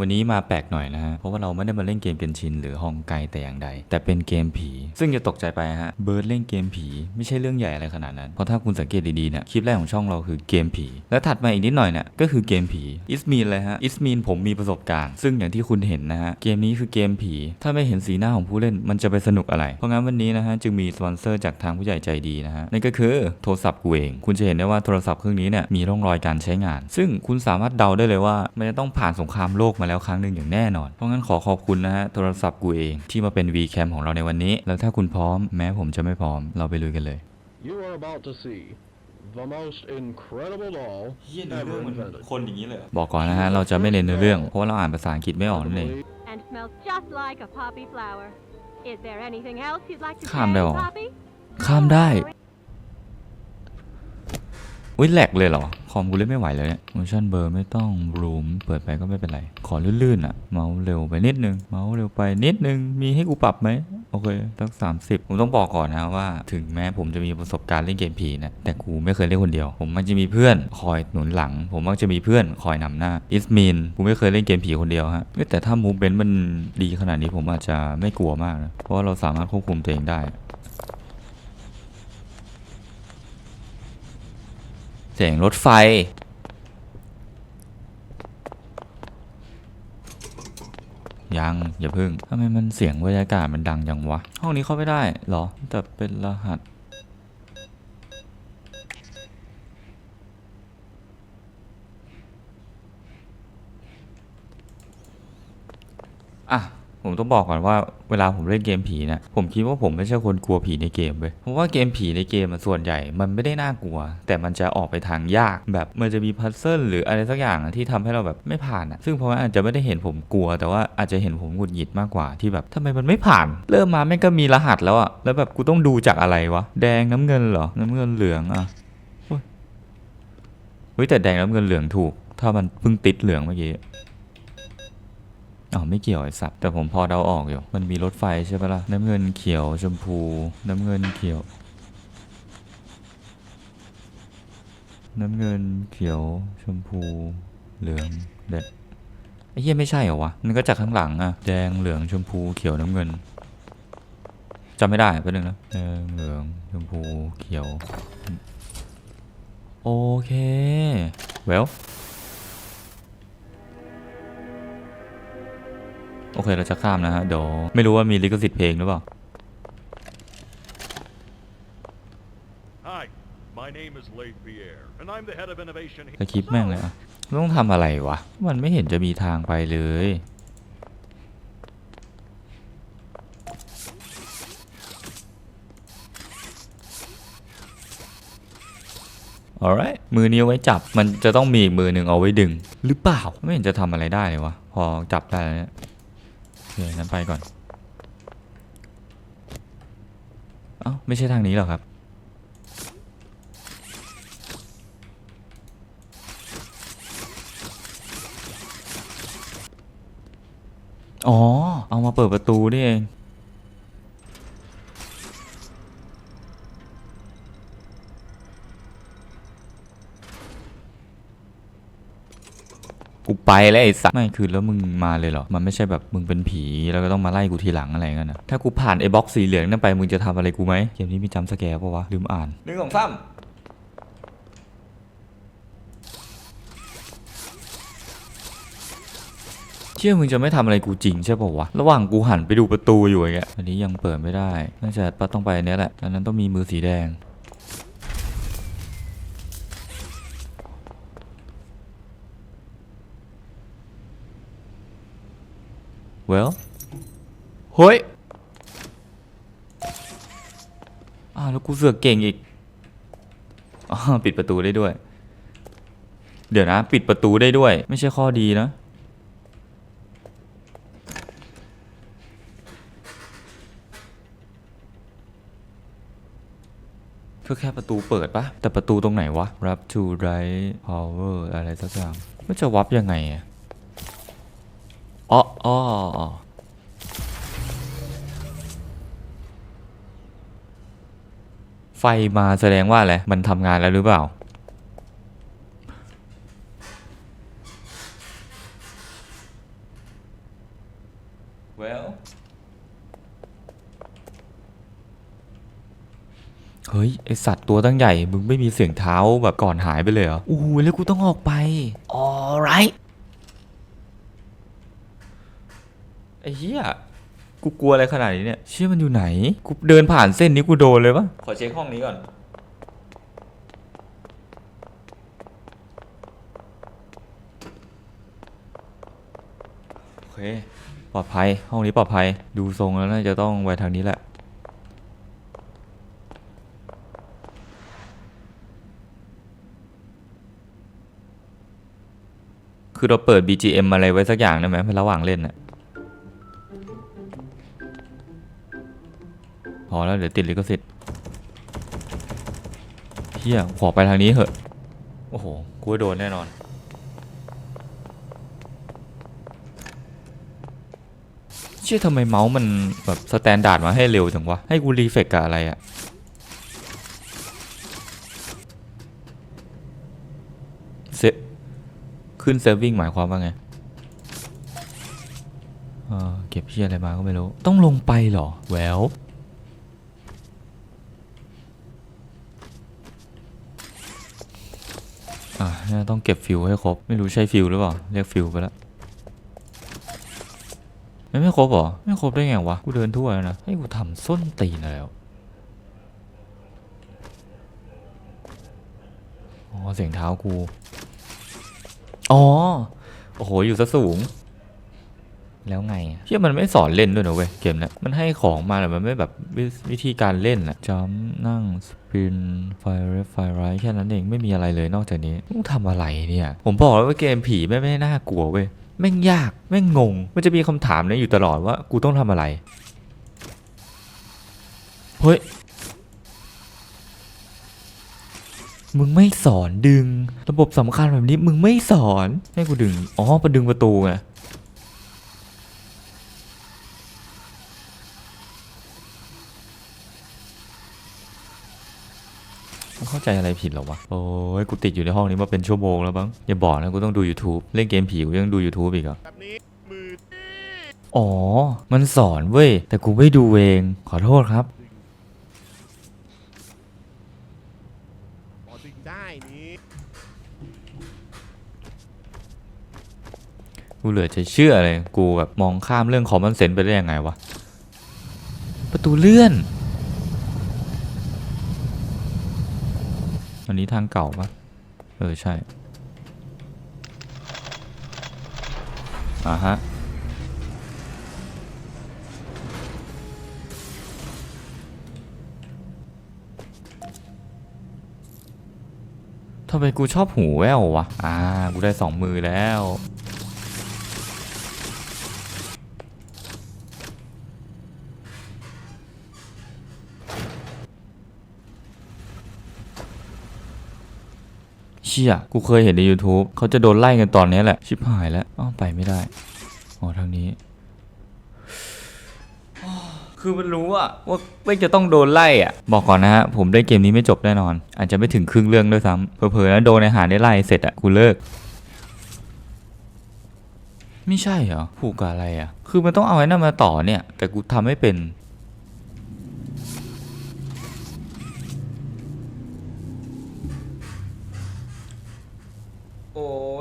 วันนี้มาแปลกหน่อยนะฮะ เพราะว่าเราไม่ได้มาเล่นเกมเกนชินหรือฮองไกแต่อย่างใด แต่เป็นเกมผี ซึ่งจะตกใจไปฮะ เบิร์ดเล่นเกมผี ไม่ใช่เรื่องใหญ่อะไรขนาดนั้น เพราะถ้าคุณสังเกตดีๆเนี่ย คลิปแรกของช่องเราคือเกมผี และถัดมาอีกนิดหน่อยเนี่ยก็คือเกมผี อิสมีนเลยฮะ อิสมีนผมมีประสบการณ์ ซึ่งอย่างที่คุณเห็นนะฮะ เกมนี้คือเกมผี ถ้าไม่เห็นสีหน้าของผู้เล่นมันจะไปสนุกอะไร เพราะงั้นวันนี้นะฮะจึงมีสปอนเซอร์จากทางผู้ใหญ่ใจดีนะฮะ นั่นก็คือโทรศัพท์กูเอง คุณจะเห็นได้ว่าโทรศัพท์เครื่องนี้เนี่ยมีร่องรอยการใช้งาน ซึ่งคุณสามารถเดาได้เลยว่ามันจะต้องผ่านสงครามโลกมาแล้วครั้งหนึ่งอย่างแน่นอน เพราะงั้นขอขอบคุณนะฮะโทรศัพท์กูเองที่มาเป็น VCam ของเราในวันนี้ แล้วถ้าคุณพร้อมแม้ผมจะไม่พร้อมเราไปลุยกันเลย You are about to see the most incredible doll ever invented. คนอย่างนี้เลยบอกก่อนนะฮะเราจะไม่เน้นเนื้อเรื่อง เพราะว่าเราอ่านภาษาอังกฤษไม่ออกนั่นเอง and smells just like a poppy flower. Is there anything else you'd like to Calm say, down. Poppy? ข้ามได้ อุ้ยแหลกเลยเหรอ คอมกูเล่นไม่ไหวเลยเนี่ย motion blur ไม่ต้อง room เปิดไปก็ไม่เป็นไร ขอลื่นๆอะ เมาส์เร็วไปนิดนึง เมาส์เร็วไปนิดนึง มีให้กูปรับไหม โอเคตั้ง30 ผมต้องบอกก่อนนะว่า ถึงแม้ผมจะมีประสบการณ์เล่นเกมผีนะ แต่กูไม่เคยเล่นคนเดียว ผมมันจะมีเพื่อนคอยหนุนหลัง ผมมักจะมีเพื่อนคอยนำหน้าอิสมีนกูไม่เคยเล่นเกมผีคนเดียวฮะแต่ถ้ามูฟเบนมันดีขนาดนี้ผมอาจจะไม่กลัวมากนะ เพราะว่าเราสามารถควบคุมตัวเองได้ เสียงรถไฟ ยังอย่าพึ่งทำไมมันเสียงบรรยากาศมันดังจังวะ ห้องนี้เข้าไม่ได้เหรอ แต่เป็นรหัส อะ ผมต้องบอกก่อนว่าเวลาผมเล่นเกมผีนะผมคิดว่าผมไม่ใช่คนกลัวผีในเกมเว้ยเพราะว่าเกมผีในเกมอะส่วนใหญ่มันไม่ได้น่ากลัว แต่มันจะออกไปทางยากแบบมันจะมีพัซเซิลหรืออะไรสักอย่างที่ทำให้เราแบบไม่ผ่านอะซึ่งเพราะว่าอาจจะไม่ได้เห็นผมกลัว แต่ว่าอาจจะเห็นผมหงุดหงิดมากกว่าที่แบบทำไมมันไม่ผ่าน เริ่มมาแม่งก็มีรหัสแล้วอะแล้วแบบกูต้องดูจากอะไรวะแดงน้ำเงินเหรอน้ำเงินเหลืองอะโอ้ยเฮ้ยแต่แดงน้ำเงินเหลืองถูก ถ้ามันเพิ่งติดเหลืองเมื่อกี้ อ๋อไม่เกี่ยวไอ้สัตว์แต่ผมพอเดาออกอยู่ มันมีรถไฟใช่ปะล่ะน้ำเงินเขียวชมพู น้ำเงินเขียว น้ำเงินเขียวชมพู เหลืองแดงไอ้เหี้ยไม่ใช่เหรอวะมันก็จากข้างหลังอะแดงเหลืองชมพูเขียวน้ำเงินจำไม่ได้แป๊บนึงนะแดงเหลืองชมพูเขียว โอเค well โอเคเราจะข้ามนะฮะเดี๋ยวไม่รู้ว่ามีลิขสิทธิ์เพลงหรือเปล่า Hi, my name is Leif Pierre, and I'm the head of innovation สคริปต์แม่งเลยอะต้องทำอะไรวะ มันไม่เห็นจะมีทางไปเลย alright มือนี้เอาไว้จับมันจะต้องมีอีกมือหนึ่งเอาไว้ดึง หรือเปล่า ไม่เห็นจะทำอะไรได้เลยวะ พอจับได้แล้วเนี่ยโอ เคงั้นไปก่อน เอ้า ไม่ใช่ทางนี้หรอครับ อ๋อ เอามาเปิดประตูนี่เอง ไปแล้วไอ้สัสไม่คือแล้วมึงมาเลยเหรอ มันไม่ใช่แบบมึงเป็นผีแล้วก็ต้องมาไล่กูทีหลังอะไรเงี้ยนะถ้ากูผ่านไอ้บล็อกสีเหลืองนั่นไปมึงจะทำอะไรกูไหมเกมนี้มีจำสแกร์ปะวะลืมอ่านหนึ่งสองสามเชื่อมึงจะไม่ทำอะไรกูจริงใช่ปะวะ ระหว่างกูหันไปดูประตูอยู่อย่างเงี้ยอันนี้ยังเปิดไม่ได้น่าจะปะต้องไปอันเนี้ยแหละอันนั้นต้องมีมือสีแดง well เฮ้ยอ้าวแล้วกูเสือกเก่งอีกอ๋อปิดประตูได้ด้วย เดี๋ยวนะ ปิดประตูได้ด้วย ไม่ใช่ข้อดีนะก็แค่ประตูเปิดปะแต่ประตูตรงไหนวะ รับ to right power อะไรสักอย่างมันจะวับยังไงอะ อ๋ออ๋ออ๋อไฟมาแสดงว่าอะไรมันทำงานแล้วหรือเปล่า well เฮ้ย ไอสัตว์ตัวตั้งใหญ่ มึงไม่มีเสียงเท้าแบบก่อนหายไปเลยเหรออู้หูแล้วกูต้องออกไป alright ไอ้เหี้ยกูกลัวอะไรขนาดนี้เนี่ย เชื่อมันอยู่ไหน กูเดินผ่านเส้นนี้กูโดนเลยปะขอเช็คห้องนี้ก่อน โอเค ปลอดภัย ห้องนี้ปลอดภัย ดูทรงแล้วน่าจะต้องไปทางนี้แหละ คือเราเปิด BGM อะไรไว้สักอย่างได้ไหมระหว่างเล่นน่ะ อแล้วเดี๋ยวติดลิขสิทธิ์เฮียขอไปทางนี้เหอะ โอ้โห กูโดนแน่นอน เชื่อทำไมเมาส์มันแบบสแตนดาร์ดมาให้เร็วจังวะ ให้กูรีเฟกกับอะไรอะเซขึ้นเซฟวิ่งหมายความว่าไงเออเก็บเชี่ยอะไรมาก็ไม่รู้ ต้องลงไปเหรอ แวว อะน่า ต้องเก็บฟิวให้ครบ ไม่รู้ใช่ฟิวหรือเปล่า เรียกฟิวไปแล้วไม่ไม่ครบหรอ ไม่ครบได้ไงวะ กูเดินทั่วแล้วนะ ให้กูทำส้นตีนแล้ว อ๋อ เสียงเท้ากู อ๋อ โอ้โห อยู่ซะสูง แล้วไงอะเชื่อมันไม่สอนเล่นด้วยนะเว้ยเกมเนี้ยมันให้ของมาแต่มันไม่แบบวิวิธีการเล่นอะจัมนั่งสปินไฟเรฟไฟไรแค่นั้นเองไม่มีอะไรเลยนอกจากนี้ต้องทำอะไรเนี่ย ผมบอกแล้วว่าเกมผีไม่ไม่น่ากลัวเว้ยแม่งยากแม่งงง มันจะมีคำถามนี้อยู่ตลอดว่ากูต้องทำอะไรเฮ้ยมึงไม่สอนดึง ระบบสำคัญแบบนี้มึงไม่สอนให้กูดึงอ๋อประดึงประตูไง มึงเข้า ใจอะไรผิดเหรอวะ โอ้ยกูติดอยู่ในห้องนี้มาเป็นชั่วโมงแล้วบ้างอย่าบอกนะกูต้องดู YouTube เล่นเกมผีกูยังดู YouTube อีกเหรอแบบนี้มืออ๋อ มันสอนเว้ย แต่กูไม่ดูเองขอโทษครับ พอดึงได้นี้กูเหลือจะเชื่อเลย กูแบบมองข้ามเรื่องคอมมอนเซนส์ไปได้ยังไงวะ ประตูเลื่อน อันนี้ทางเก่าปะเออ ใช่ อ่าฮะ ทำไมกูชอบหูแว่ววะ อ่า กูได้สองมือแล้ว ชี่ยกูเคยเห็นใน YouTube เขาจะโดนไล่กันตอนนี้แหละ ชิบหายแล้วอ้าวไปไม่ได้อ๋อทางนี้ คือมันรู้อะว่าไม่จะต้องโดนไล่อะบอกก่อนนะฮะ ผมได้เกมนี้ไม่จบแน่นอน อาจจะไม่ถึงครึ่งเรื่องด้วยซ้ำเผลอๆแล้วโดนในหาได้ไล่เสร็จอะกูเลิกไม่ใช่เหรอผูกกับอะไรอะคือมันต้องเอาไอ้นั่นมาต่อเนี่ย แต่กูทำไม่เป็น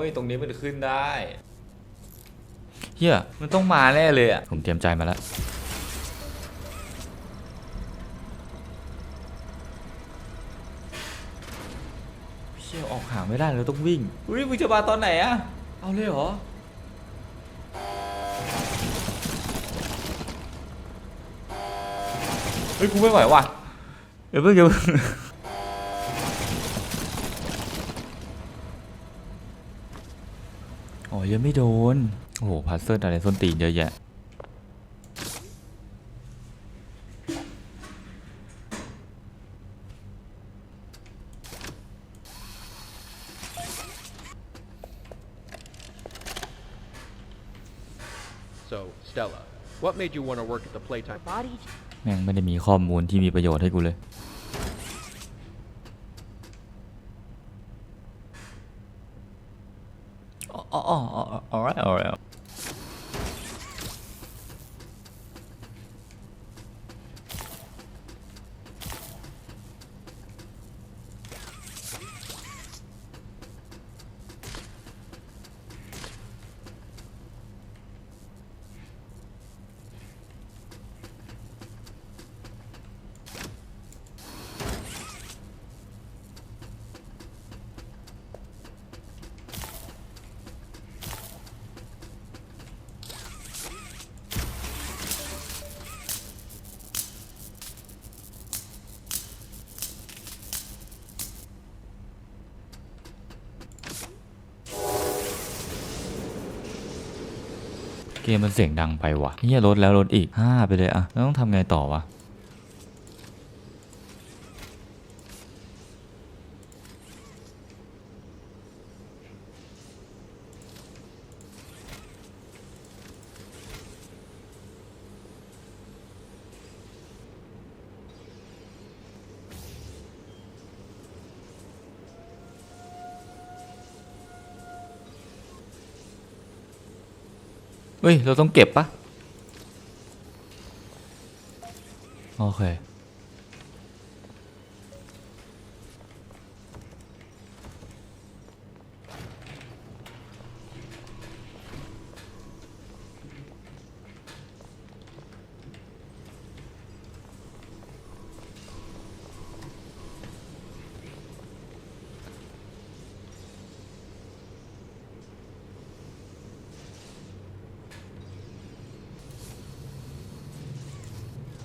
โอ้ย ตรงนี้มันขึ้นได้ เฮียมันต้องมาแน่เลยอะผมเตรียมใจมาแล้วเชี่ยออกห่างไม่ได้เราต้องวิ่ง อุ้ยมึงจะมาตอนไหนอะเอาเลยเหรอ เฮ้ยกูไม่ไหวว่ะเดี๋ยวเพิ่งเดี๋ยว อ๋อยังไม่โดน โอ้โหพัซเซิลอะไรส้นตีนเยอะแยะ So, Stella, what made you want to work at the Playtime? Body แม่งไม่ได้มีข้อมูลที่มีประโยชน์ให้กูเลย อ๋ออ๋ออ๋อ เกมมันเสียงดังไปว่ะเฮียลดแล้วลดอีกห้าไปเลยอะแล้วต้องทำไงต่อวะ เฮ้ย เราต้องเก็บปะโอเค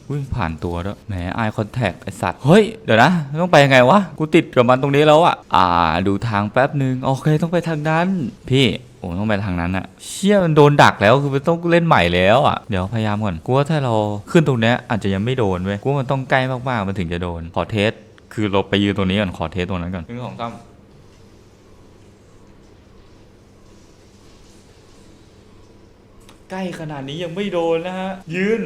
อุ้ยผ่านตัวแล้วยแหมไอคอนแทคไอสัตว์ เฮ้ย เดี๋ยวนะ ต้องไปยังไงวะ กูติดกับมันตรงนี้แล้วอะอ่า ดูทางแป๊บหนึ่งโอเค ต้องไปทางนั้น พี่โอ้ต้องไปทางนั้นอะเชี่ยมันโดนดักแล้วคือมันต้องเล่นใหม่แล้วอะเดี๋ยวพยายามก่อนกูว่าถ้าเราขึ้นตรงเนี้ยอาจจะยังไม่โดนเว้ยกูว่ามันต้องใกล้มากๆมันถึงจะโดน ขอเทส คือเราไปยืนตรงนี้ก่อนขอเทสตรงนั้นก่อนหนึ่งสองสามใกล้ขนาดนี้ยังไม่โดนนะฮะ ยืน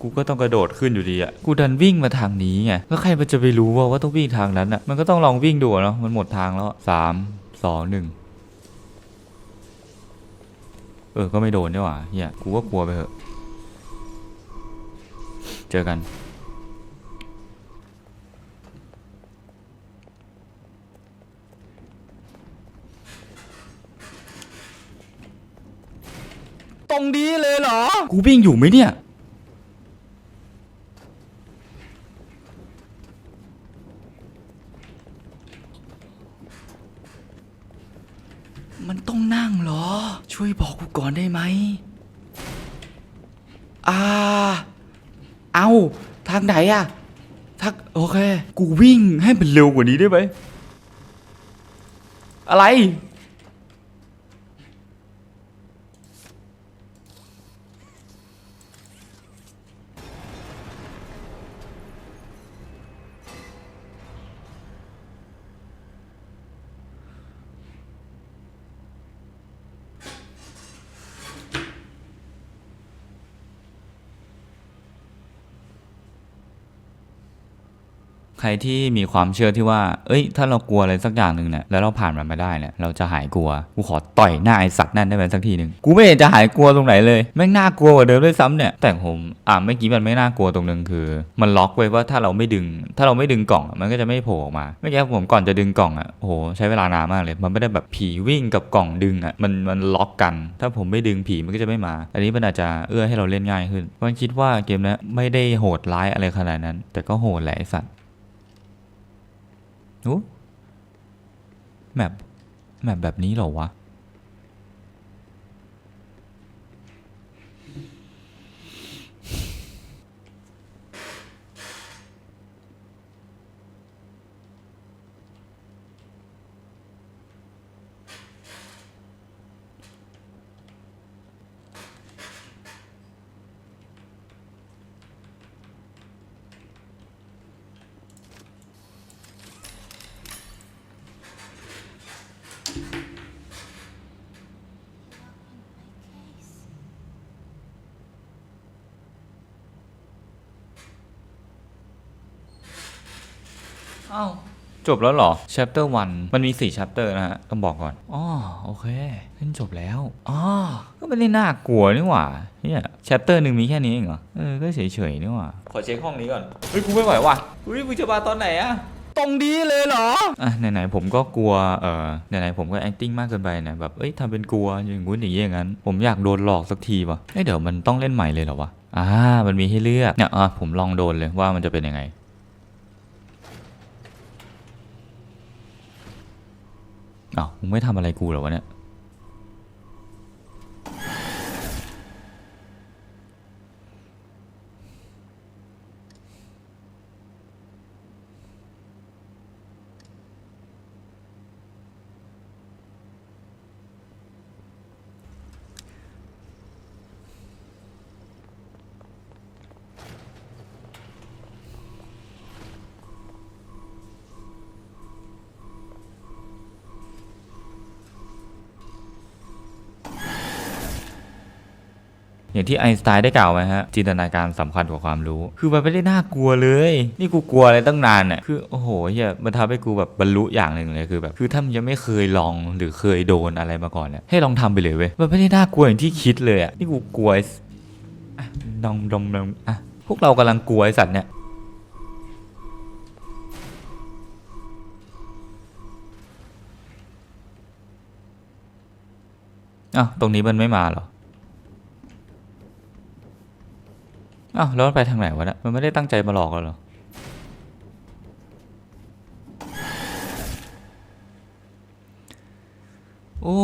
กูก็ต้องกระโดดขึ้นอยู่ดีอะกูดันวิ่งมาทางนี้ไงแล้วใครมันจะไปรู้ว่าว่าต้องวิ่งทางนั้นอะมันก็ต้องลองวิ่งดูอะเนาะมันหมดทางแล้วสามสองหนึ่งเออ ก็ไม่โดนนี่หว่าเฮียกูก็กลัวไปเถอะ เจอกันตรงนี้เลยเหรอ กูวิ่งอยู่ไหมเนี่ย มันต้องนั่งเหรอ ช่วยบอกกูก่อนได้ไหม อ่า เอาทาง ไหนอะทักโอเค กูวิ่งให้มันเร็วกว่านี้ได้ไหมอะไร รที่มีความเชื่อที่ว่า เอ้ย ถ้าเรากลัวอะไรสักอย่างหนึ่งเนี่ย แล้วเราผ่านมันมาได้เนี่ย เราจะหายกลัว กูขอต่อยหน้าไอ้สัตว์นั่นได้ไหมสักทีหนึ่งกูไม่เห็นจะหายกลัวตรงไหนเลย แม่งน่ากลัวกว่าเดิมด้วยซ้ำเนี่ย แต่ผมอ่าเมื่อกี้มันไม่น่ากลัวตรงนึงคือ มันล็อกไว้ว่าถ้าเราไม่ดึง ถ้าเราไม่ดึงกล่อง มันก็จะไม่โผล่ออกมา เมื่อกี้ผมก่อนจะดึงกล่องอะ โอ้โห ใช้เวลานานมากเลย มันไม่ได้แบบผีวิ่งกับกล่องดึงอะ มัน มันล็อกกัน ถ้าผมไม่ดึงผีมันก็จะไม่มา อันนี้มันอาจจะเอื้อให้เราเล่นง่ายขึ้นเพราะคิดว่าเกมนี้ไม่ได้โหดร้ายอะไรขนาดนั้น แต่ก็โหดแหละไอ้สัตว์ โอ้แมปแมปแบบนี้เหรอวะ อ้าวจบแล้วเหรอ chapter 1 มันมี 4 chapter นะฮะ ต้องบอกก่อนอ๋อโอเคเล่นจบแล้วอ๋อก็ไม่ได้น่ากลัวนี่หว่าเนี่ย chapter หนึ่งมีแค่นี้เองเหรอ เออ ก็เฉยๆนี่หว่า ขอเช็คห้องนี้ก่อน เฮ้ย กูไม่ไหวว่ะเฮ้ยมึงจะมาตอนไหนอะตรงนี้เลยเหรอ อะไหนๆผมก็กลัว เออไหนๆผมก็ acting มากเกินไปนะแบบ เอ้ยทำเป็นกลัวอย่างงู้นอย่างนี้อย่างนั้น ผมอยากโดนหลอกสักทีว่ะเอ้ยเดี๋ยวมันต้องเล่นใหม่เลยเหรอวะอ่ามันมีให้เลือกเนี่ยอะผมลองโดนเลยว่ามันจะเป็นยังไง อ้าวมึงไม่ทำอะไรกูเหรอวะเนี่ย อย่างที่ไอน์สไตน์ได้กล่าวไว้ฮะจินตนาการสำคัญกว่าความรู้ คือมันไม่ได้น่ากลัวเลย นี่กูกลัวอะไรตั้งนานเนี่ยคือโอ้โหเฮียมันทำให้กูแบบบรรลุอย่างหนึ่งเลยคือแบบคือถ้ามึงยังไม่เคยลองหรือเคยโดนอะไรมาก่อนเนี่ยให้ลองทำไปเลยเว้ยมันไม่ได้น่ากลัวอย่างที่คิดเลยอะนี่กูกลัวไอ้สอะดองดองดองอะพวกเรากำลังกลัวไอ้สัตว์เนี่ยอ้าวตรงนี้มันไม่มาหรอ อ้าวแล้วมันไปทางไหนวะเนี่ยมันไม่ได้ตั้งใจมาหลอกเราหรอโอ้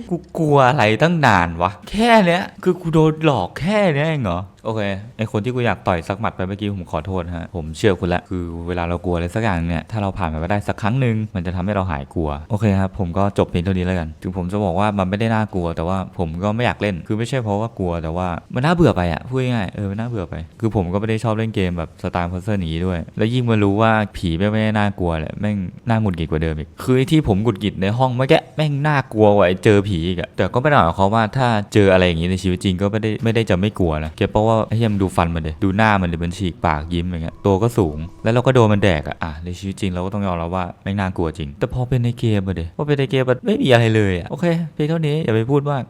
ยกูกลัวอะไรตั้งนานวะ แค่เนี้ย คือกูโดนหลอกแค่เนี้ยเองเหรอโอเคไอคนที่กูอยากต่อยสักหมัดไปเมื่อกี้ผมขอโทษฮะผมเชื่อคุณละคือเวลาเรากลัวอะไรสักอย่างเนี่ยถ้าเราผ่านมันไปได้สักครั้งหนึ่งมันจะทำให้เราหายกลัวโอเคครับผมก็จบเพียงเท่านี้แล้วกันถึงผมจะบอกว่ามันไม่ได้น่ากลัว แต่ว่าผมก็ไม่อยากเล่นคือไม่ใช่เพราะว่ากลัวแต่ว่ามันน่าเบื่อไปอะพูดง่ายเออมันน่าเบื่อไป คือผมก็ไม่ได้ชอบเล่นเกมแบบสไตล์พัซเซอย่างนี้ด้วย แล้วยิ่งมารู้ว่าผีไม่ไม่น่ากลัวแหละแม่งน่าหงุดหงิดกว่าเดิมอีกคือที่ผมหงุดหงิดในห้องเมื่อกี้แม่งน่ากลัวกว่าไอเจอผีอีกอะแต่ก็ไม่ได้หมายความว่าถ้าเจออะไรอย่างนี้ในชีวิตจริงก็ไม่ได้ไม่ได้จะไม่กลัวนะเก็บเพราะว่าไอ้เฮียมดูฟันมันเลยดูหน้ามันเลยมันฉีกปากยิ้มอย่างเงี้ยตัวก็สูง แล้วเราก็โดนมันแดกอะอะในชีวิตจริงเราก็ต้องยอมรับว่าแม่งน่ากลัวจริง แต่พอเป็นในเกมอะเดยพอเป็นในเกมมันไม่มีอะไรเลยอะโอเคเพียงเท่านี้อย่าไปพูดมาก